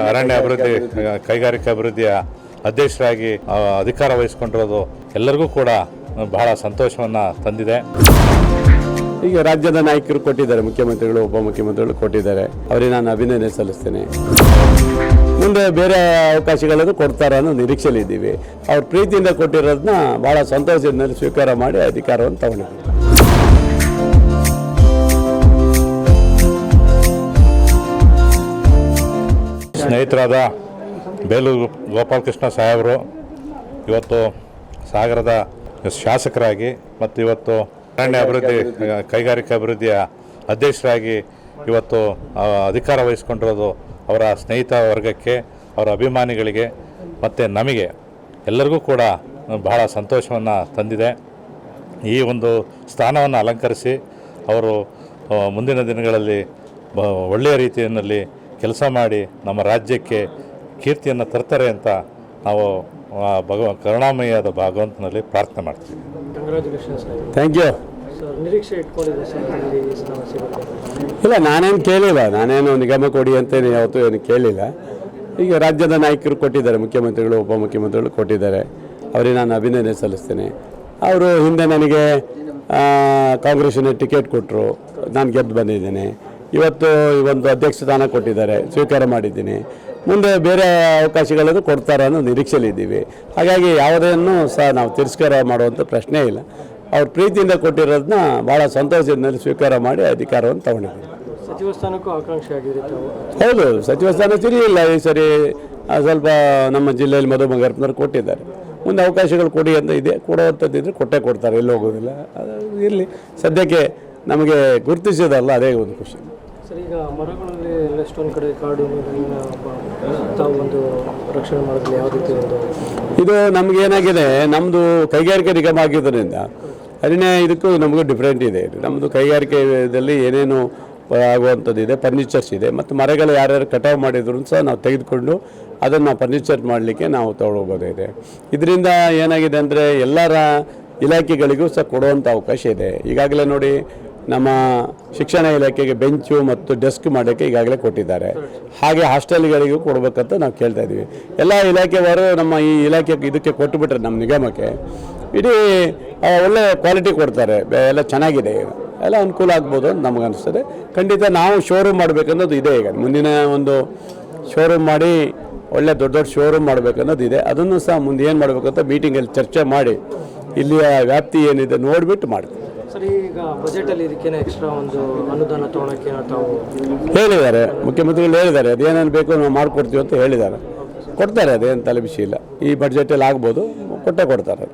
ಅರಣ್ಯ ಅಭಿವೃದ್ಧಿ, ಕೈಗಾರಿಕಾ ಅಭಿವೃದ್ಧಿಯ ಅಧ್ಯಕ್ಷರಾಗಿ ಅಧಿಕಾರ ವಹಿಸಿಕೊಂಡಿರೋದು ಎಲ್ಲರಿಗೂ ಕೂಡ ಬಹಳ ಸಂತೋಷವನ್ನು ತಂದಿದೆ. ಈಗ ರಾಜ್ಯದ ನಾಯಕರು ಕೊಟ್ಟಿದ್ದಾರೆ, ಮುಖ್ಯಮಂತ್ರಿಗಳು ಉಪಮುಖ್ಯಮಂತ್ರಿಗಳು ಕೊಟ್ಟಿದ್ದಾರೆ. ಅವರಿಗೆ ನಾನು ಅಭಿನಂದನೆ ಸಲ್ಲಿಸ್ತೇನೆ. ಮುಂದೆ ಬೇರೆ ಅವಕಾಶಗಳನ್ನು ಕೊಡ್ತಾರೆ ಅನ್ನೋ ನಿರೀಕ್ಷೆಯಲ್ಲಿದ್ದೀವಿ ಅವ್ರ ಪ್ರೀತಿಯಿಂದ ಕೊಟ್ಟಿರೋದನ್ನ ಬಹಳ ಸಂತೋಷದಿಂದ ಸ್ವೀಕಾರ ಮಾಡಿ ಅಧಿಕಾರವನ್ನು ತಗೊಂಡಿದ್ದೀವಿ. ಸ್ನೇಹಿತರಾದ ಬೇಲೂರು ಗೋಪಾಲಕೃಷ್ಣ ಸಾಹೇಬರು, ಇವತ್ತು ಸಾಗರದ ಶಾಸಕರಾಗಿ ಮತ್ತು ಇವತ್ತು ಅರಣ್ಯ ಅಭಿವೃದ್ಧಿ, ಕೈಗಾರಿಕಾ ಅಭಿವೃದ್ಧಿಯ ಅಧ್ಯಕ್ಷರಾಗಿ ಇವತ್ತು ಅಧಿಕಾರ ವಹಿಸ್ಕೊಂಡಿರೋದು ಅವರ ಸ್ನೇಹಿತ ವರ್ಗಕ್ಕೆ, ಅವರ ಅಭಿಮಾನಿಗಳಿಗೆ ಮತ್ತು ನಮಗೆ ಎಲ್ಲರಿಗೂ ಕೂಡ ಬಹಳ ಸಂತೋಷವನ್ನು ತಂದಿದೆ. ಈ ಒಂದು ಸ್ಥಾನವನ್ನು ಅಲಂಕರಿಸಿ ಅವರು ಮುಂದಿನ ದಿನಗಳಲ್ಲಿ ಒಳ್ಳೆಯ ರೀತಿಯಲ್ಲಿ ಕೆಲಸ ಮಾಡಿ ನಮ್ಮ ರಾಜ್ಯಕ್ಕೆ ಕೀರ್ತಿಯನ್ನು ತರ್ತಾರೆ ಅಂತ ನಾವು ಭಗವ ಕರುಣಾಮಯಿಯಾದ ಭಗವಂತನಲ್ಲಿ ಪ್ರಾರ್ಥನೆ ಮಾಡ್ತೀವಿ. ಥ್ಯಾಂಕ್ ಯು ಇಲ್ಲ ನಾನೇನು ಕೇಳಿಲ್ಲ. ನಾನೇನು ನಿಗಮ ಕೊಡಿ ಅಂತೇನು ಯಾವತ್ತೂ ಏನು ಕೇಳಿಲ್ಲ. ಈಗ ರಾಜ್ಯದ ನಾಯಕರು ಕೊಟ್ಟಿದ್ದಾರೆ ಮುಖ್ಯಮಂತ್ರಿಗಳು ಉಪಮುಖ್ಯಮಂತ್ರಿಗಳು ಕೊಟ್ಟಿದ್ದಾರೆ. ಅವರಿಗೆ ನಾನು ಅಭಿನಂದನೆ ಸಲ್ಲಿಸ್ತೇನೆ. ಅವರು ಹಿಂದೆ ನನಗೆ ಕಾಂಗ್ರೆಸ್ಸಿನ ಟಿಕೆಟ್ ಕೊಟ್ಟರು ನಾನು ಗೆದ್ದು ಬಂದಿದ್ದೇನೆ. ಇವತ್ತು ಈ ಒಂದು ಅಧ್ಯಕ್ಷ ಸ್ಥಾನ ಕೊಟ್ಟಿದ್ದಾರೆ ಸ್ವೀಕಾರ ಮಾಡಿದ್ದೀನಿ. ಮುಂದೆ ಬೇರೆ ಅವಕಾಶಗಳನ್ನು ಕೊಡ್ತಾರೆ ಅನ್ನೋ ನಿರೀಕ್ಷೆಯಲ್ಲಿದ್ದೀವಿ ಹಾಗಾಗಿ ಯಾವುದನ್ನು ಸಹ ನಾವು ತಿರಸ್ಕಾರ ಮಾಡುವಂಥ ಪ್ರಶ್ನೆ ಇಲ್ಲ. ಅವ್ರ ಪ್ರೀತಿಯಿಂದ ಕೊಟ್ಟಿರೋದನ್ನ ಭಾಳ ಸಂತೋಷದಿಂದ ಸ್ವೀಕಾರ ಮಾಡಿ ಅಧಿಕಾರವನ್ನು ತಗೊಂಡಿದ್ದೀವಿ. ಸಚಿವ ಸ್ಥಾನಕ್ಕೂ ಆಕಾಂಕ್ಷೆ ಆಗಿದೆ ಹೌದು ಸಚಿವ ಸ್ಥಾನ ತಿಳಿಯಿಲ್ಲ ಈ ಸರಿ ಸ್ವಲ್ಪ ನಮ್ಮ ಜಿಲ್ಲೆಯಲ್ಲಿ ಮಧು ಬಂಗಾರಪ್ಪನವ್ರು ಕೊಟ್ಟಿದ್ದಾರೆ. ಮುಂದೆ ಅವಕಾಶಗಳು ಕೊಡಿ ಅಂತ ಇದೆ ಕೊಡುವಂಥದ್ದಿದ್ರೆ ಕೊಟ್ಟೇ ಕೊಡ್ತಾರೆ. ಎಲ್ಲಿ ಹೋಗೋದಿಲ್ಲ. ಇರಲಿ. ಸದ್ಯಕ್ಕೆ ನಮಗೆ ಗುರುತಿಸೋದಲ್ಲ ಅದೇ ಒಂದು ಖುಷಿ. ಸರ್, ಈಗ ಮರಗಳಲ್ಲಿ ಎಷ್ಟೊಂದು ಕಡೆ ಕಾಡು ತಾವು ಒಂದು ರಕ್ಷಣೆ ಮಾಡೋದ್ರಲ್ಲಿ ಯಾವ ಇದು ನಮ್ಗೆ ಏನಾಗಿದೆ ನಮ್ಮದು ಕೈಗಾರಿಕೆ ನಿಗಮ ಆಗಿದ್ದರಿಂದ ಅರಣ್ಯ ಇದಕ್ಕೂ ನಮಗೂ ಡಿಫ್ರೆಂಟ್ ಇದೆ ನಮ್ಮದು ಕೈಗಾರಿಕೆದಲ್ಲಿ ಏನೇನು ಆಗುವಂಥದ್ದು ಇದೆ ಫರ್ನಿಚರ್ಸ್ ಇದೆ, ಮತ್ತು ಮರಗಳು ಯಾರ್ಯಾರು ಕಟಾವು ಮಾಡಿದ್ರು ಸಹ ನಾವು ತೆಗೆದುಕೊಂಡು ಅದನ್ನು ಫರ್ನಿಚರ್ ಮಾಡಲಿಕ್ಕೆ ನಾವು ತೊಗೊಳ್ಬೋದಿದೆ ಇದರಿಂದ ಏನಾಗಿದೆ ಅಂದರೆ ಎಲ್ಲರ ಇಲಾಖೆಗಳಿಗೂ ಸಹ ಕೊಡುವಂಥ ಅವಕಾಶ ಇದೆ. ಈಗಾಗಲೇ ನೋಡಿ ನಮ್ಮ ಶಿಕ್ಷಣ ಇಲಾಖೆಗೆ ಬೆಂಚು ಮತ್ತು ಡೆಸ್ಕ್ ಮಾಡೋಕ್ಕೆ ಈಗಾಗಲೇ ಕೊಟ್ಟಿದ್ದಾರೆ. ಹಾಗೆ ಹಾಸ್ಟೆಲ್ಗಳಿಗೂ ಕೊಡಬೇಕಂತ ನಾವು ಕೇಳ್ತಾ ಇದ್ದೀವಿ. ಎಲ್ಲ ಇಲಾಖೆಯವರು ನಮ್ಮ ಈ ಇಲಾಖೆ ಇದಕ್ಕೆ ಕೊಟ್ಟುಬಿಟ್ರೆ ನಮ್ಮ ನಿಗಮಕ್ಕೆ, ಇಡೀ ಒಳ್ಳೆ ಕ್ವಾಲಿಟಿ ಕೊಡ್ತಾರೆ. ಎಲ್ಲ ಚೆನ್ನಾಗಿದೆ. ಈಗ ಎಲ್ಲ ಅನುಕೂಲ ಆಗ್ಬೋದು ಅಂತ ನಮ್ಗೆ ಅನಿಸ್ತದೆ. ಖಂಡಿತ ನಾವು ಶೋರೂಮ್ ಮಾಡಬೇಕನ್ನೋದು ಇದೆ ಈಗ. ಮುಂದಿನ ಒಂದು ಶೋರೂಮ್ ಮಾಡಿ, ಒಳ್ಳೆ ದೊಡ್ಡ ದೊಡ್ಡ ಶೋರೂಮ್ ಮಾಡಬೇಕನ್ನೋದು ಇದೆ. ಅದನ್ನು ಸಹ ಮುಂದೆ ಏನು ಮಾಡಬೇಕಂತ ಮೀಟಿಂಗಲ್ಲಿ ಚರ್ಚೆ ಮಾಡಿ, ಇಲ್ಲಿಯ ವ್ಯಾಪ್ತಿ ಏನಿದೆ ನೋಡಿಬಿಟ್ಟು ಮಾಡ್ತೀವಿ. ಈಗ ಬಜೆಟಲ್ಲಿ ಎಕ್ಸ್ಟ್ರಾ ಒಂದು ಅನುದಾನ ತಾವು ಹೇಳಿದ್ದಾರೆ. ಮುಖ್ಯಮಂತ್ರಿಗಳು ಹೇಳಿದ್ದಾರೆ, ಅದೇನೇನು ಬೇಕು ನಾವು ಮಾಡಿಕೊಡ್ತೀವಿ ಅಂತ ಹೇಳಿದ್ದಾರೆ. ಕೊಡ್ತಾರೆ, ಅದೇನು ತಲೆ ಬಿಸಿ ಇಲ್ಲ. ಈ ಬಡ್ಜೆಟಲ್ಲಿ ಆಗ್ಬೋದು, ಕೊಟ್ಟೇ ಕೊಡ್ತಾರೆ.